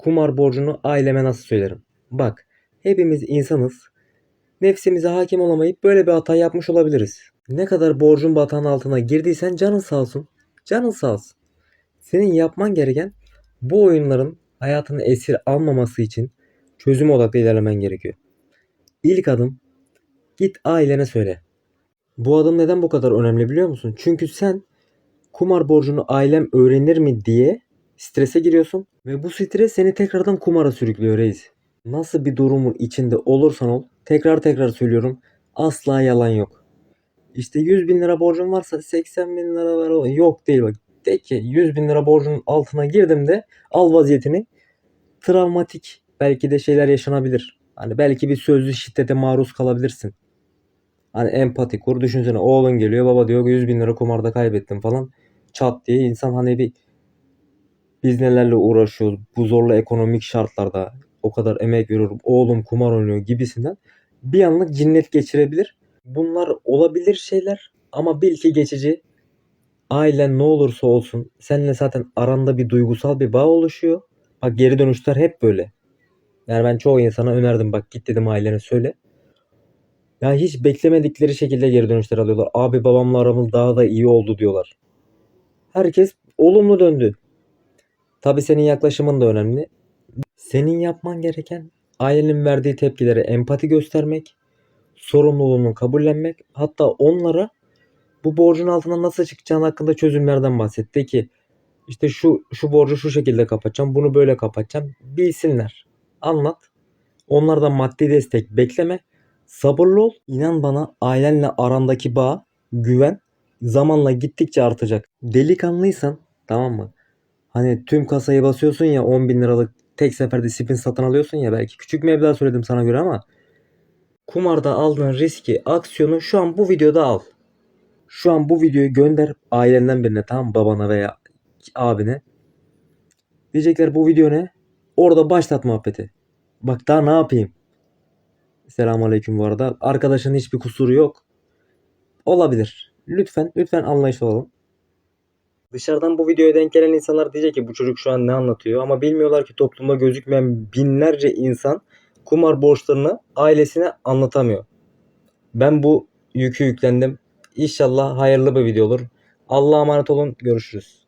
kumar borcunu aileme nasıl söylerim? Bak, hepimiz insanız. Nefsimize hakim olamayıp böyle bir hata yapmış olabiliriz. Ne kadar borcun batağın altına girdiysen canın sağ olsun. Canın sağ olsun. Senin yapman gereken bu oyunların hayatını esir almaması için çözüm odaklı ilerlemen gerekiyor. İlk adım git ailene söyle. Bu adım neden bu kadar önemli biliyor musun? Çünkü sen kumar borcunu ailem öğrenir mi diye strese giriyorsun ve bu stres seni tekrardan kumara sürüklüyor reis. Nasıl bir durumun içinde olursan ol tekrar tekrar söylüyorum asla yalan yok. İşte 100 bin lira borcum varsa 80 bin lira var yok değil bak. De ki 100 bin lira borcun altına girdim de al vaziyetini travmatik belki de şeyler yaşanabilir. Hani belki bir sözlü şiddete maruz kalabilirsin. Hani empati kur düşünsene oğlun geliyor baba diyor 100 bin lira kumarda kaybettim falan. Çat diye insan hani bir biz nelerle uğraşıyoruz bu zorlu ekonomik şartlarda o kadar emek veriyorum oğlum kumar oynuyor gibisinden bir anlık cinnet geçirebilir. Bunlar olabilir şeyler ama bil ki geçici. Ailen ne olursa olsun seninle zaten aranda bir duygusal bir bağ oluşuyor. Bak geri dönüşler hep böyle. Yani ben çoğu insana önerdim bak git dedim ailene söyle. Ya hiç beklemedikleri şekilde geri dönüşler alıyorlar. Abi babamla aramız daha da iyi oldu diyorlar. Herkes olumlu döndü. Tabii senin yaklaşımın da önemli. Senin yapman gereken ailenin verdiği tepkilere empati göstermek, sorumluluğunu kabullenmek, hatta onlara bu borcun altından nasıl çıkacağın hakkında çözümlerden bahset. De ki işte şu şu borcu şu şekilde kapatacağım, bunu böyle kapatacağım. Bilsinler. Anlat. Onlardan maddi destek bekleme. Sabırlı ol. İnan bana ailenle arandaki bağ, güven zamanla gittikçe artacak. Delikanlıysan tamam mı? Hani tüm kasayı basıyorsun ya 10 bin liralık tek seferde spin satın alıyorsun ya belki küçük meblağ söyledim sana göre ama kumarda aldığın riski, aksiyonu şu an bu videoda al. Şu an bu videoyu gönder ailenden birine tamam babana veya abine. Diyecekler bu video ne? Orada başlat muhabbeti. Bak daha ne yapayım? Selamun aleyküm bu arada. Arkadaşın hiçbir kusuru yok. Olabilir. Lütfen lütfen anlayışlı olalım. Dışarıdan bu videoya denk gelen insanlar diyecek ki bu çocuk şu an ne anlatıyor ama bilmiyorlar ki toplumda gözükmeyen binlerce insan kumar borçlarını ailesine anlatamıyor. Ben bu yükü yüklendim. İnşallah hayırlı bir video olur. Allah'a emanet olun. Görüşürüz.